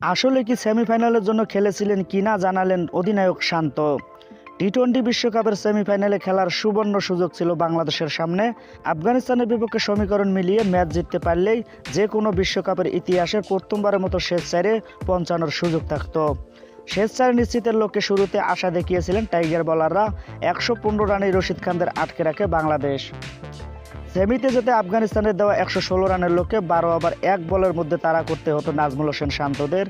আসলে কি সেমিফাইনালের জন্য খেলেছিলেন কিনা জানালেন অধিনায়ক শান্ত। টি টোয়েন্টি বিশ্বকাপের সেমিফাইনালে খেলার সুবর্ণ সুযোগ ছিল বাংলাদেশের সামনে। আফগানিস্তানের বিপক্ষে সমীকরণ মিলিয়ে ম্যাচ জিততে পারলেই যে কোনো বিশ্বকাপের ইতিহাসে প্রথমবারের মতো শেষ চারে পৌঁছানোর সুযোগ থাকতো। শেষ চার নিশ্চিতের লক্ষ্যে শুরুতে আশা দেখিয়েছিলেন টাইগার বলাররা, একশো পনেরো রানে রশিদ খানদের আটকে রাখে বাংলাদেশ। সেমিতে যেতে আফগানিস্তানের দেওয়া একশো ষোলো রানের লক্ষ্যে বারো ওভার, এক বলের মধ্যে তাড়া করতে হতো নাজমুল হোসেন শান্তদের।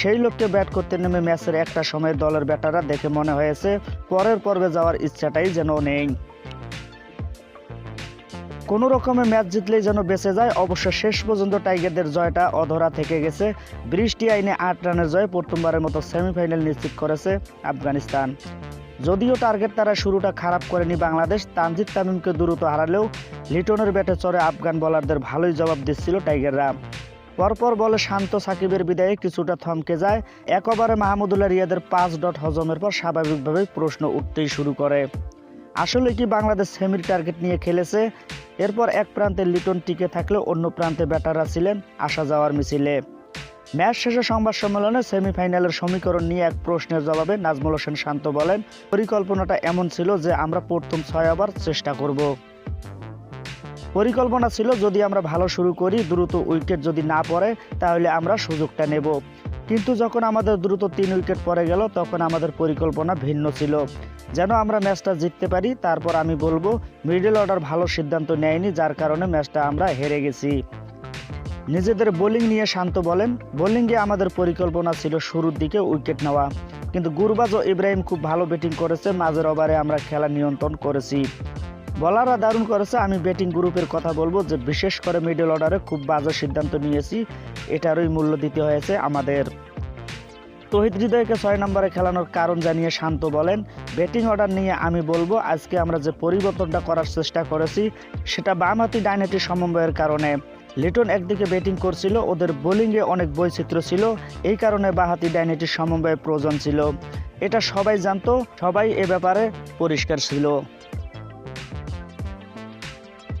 সেই লক্ষ্যে ব্যাট করতে নেমে ম্যাচের একটা সময় দলের ব্যাটাররা দেখে মনে হয়েছে, পরের পর্বে যাওয়ার ইচ্ছাটাই যেন নেই। কোনো রকমে ম্যাচ জিতলেই যেন বেঁচে যায়, অবশ্য শেষ পর্যন্ত টাইগারদের জয়টা অধরা থেকে গেছে। বৃষ্টি আইনে আট রানের জয় প্রথমবারের মতো সেমিফাইনাল নিশ্চিত করেছে আফগানিস্তান। যদিও টার্গেট তারা শুরুটা খারাপ করেনি বাংলাদেশ, তানজিদ তামিমকে দ্রুত হারালেও লিটনের ব্যাটে চড়ে আফগান বোলারদের ভালোই জবাব দিচ্ছিল টাইগাররা। পরপর বলে শান্ত সাকিবের বিদায়ে কিছুটা থমকে যায়। এক ওভারে মাহমুদুল্লাহ রিয়াদের পাঁচ ডট হজমের পর স্বাভাবিকভাবেই প্রশ্ন উঠতেই শুরু করে। আসলে কি বাংলাদেশ সেমির টার্গেট নিয়ে খেলেছে? এরপর এক প্রান্তে লিটন টিকে থাকলে অন্য প্রান্তে ব্যাটাররা ছিলেন আসা যাওয়ার মিছিলে। ম্যাচ শেষে সংবাদ সম্মেলনে সেমিফাইনালের সমীকরণ নিয়ে এক প্রশ্নের জবাবে নাজমুল হোসেন শান্ত বলেন, পরিকল্পনাটা এমন ছিল যে আমরা প্রথম ছয় ওভার চেষ্টা করব। পরিকল্পনা ছিল যদি আমরা ভালো শুরু করি, দ্রুত উইকেট যদি না পড়ে, তাহলে আমরা সুযোগটা নেব। কিন্তু যখন আমাদের দ্রুত তিন উইকেট পড়ে গেল, তখন আমাদের পরিকল্পনা ভিন্ন ছিল। যেন আমরা ম্যাচটা জিততে পারি, তারপর আমি বলব, মিডল অর্ডার ভালো সিদ্ধান্ত নেয়নি, যার কারণে ম্যাচটা আমরা হেরে গেছি। নিজেদের বোলিং নিয়ে শান্ত বলেন, বোলিংয়ে আমাদের পরিকল্পনা ছিল শুরুর দিকে উইকেট নেওয়া। কিন্তু গুরবাজ ও ইব্রাহিম খুব ভালো ব্যাটিং করেছে, মাঝের ওভারে আমরা খেলা নিয়ন্ত্রণ করেছি। বলাররা দারুণ করেছে। আমি ব্যাটিং গ্রুপের কথা বলব যে বিশেষ করে মিডল অর্ডারে খুব বাজে সিদ্ধান্ত নিয়েছি। এটারই মূল্য দিতে হয়েছে আমাদের তহিদ হৃদয়কে ছয় নম্বরে খেলানোর কারণ জানিয়ে শান্ত বলেন ব্যাটিং অর্ডার নিয়ে আমি বলব, আজকে আমরা যে পরিবর্তনটা করার চেষ্টা করেছি, সেটা বামহাতি ডাইনাতি সমন্বয়ের কারণে। লিটন একদিকে ব্যাটিং করছিল, ওদের বোলিংয়ে অনেক বৈচিত্র্য ছিল, এই কারণে বাহাতি ডাইনাটির সমন্বয়ের প্রয়োজন ছিল। এটা সবাই জানতো, সবাই এ ব্যাপারে পরিষ্কার ছিল।